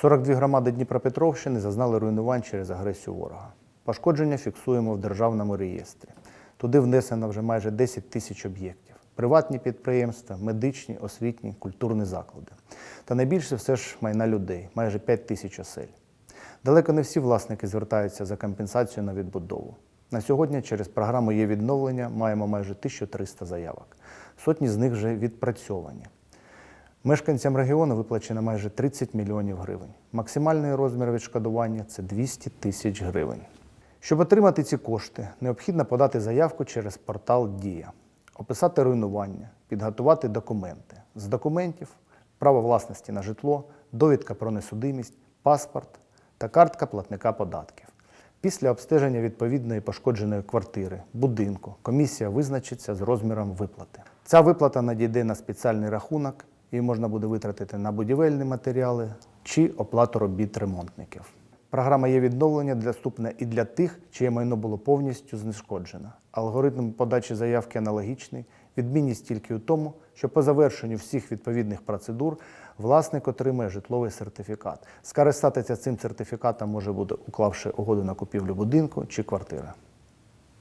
42 громади Дніпропетровщини зазнали руйнувань через агресію ворога. Пошкодження фіксуємо в державному реєстрі. Туди внесено вже майже 10 тисяч об'єктів. Приватні підприємства, медичні, освітні, культурні заклади. Та найбільше все ж майна людей майже 5 тисяч осель. Далеко не всі власники звертаються за компенсацію на відбудову. На сьогодні через програму є відновлення маємо майже 1300 заявок. Сотні з них вже відпрацьовані. Мешканцям регіону виплачено майже 30 мільйонів гривень. Максимальний розмір відшкодування це 200 тисяч гривень. Щоб отримати ці кошти, необхідно подати заявку через портал Дія, описати руйнування, підготувати документи. З документів право власності на житло, довідка про несудимість, паспорт та картка платника податків. Після обстеження відповідної пошкодженої квартири, будинку, комісія визначиться з розміром виплати. Ця виплата надійде на спеціальний рахунок, її можна буде витратити на будівельні матеріали чи оплату робіт ремонтників. Програма є відновлення доступна і для тих, чиє майно було повністю знешкоджено. Алгоритм подачі заявки аналогічний. Відмінність тільки у тому, що по завершенню всіх відповідних процедур власник отримує житловий сертифікат. Скористатися цим сертифікатом може буде, уклавши угоду на купівлю будинку чи квартири.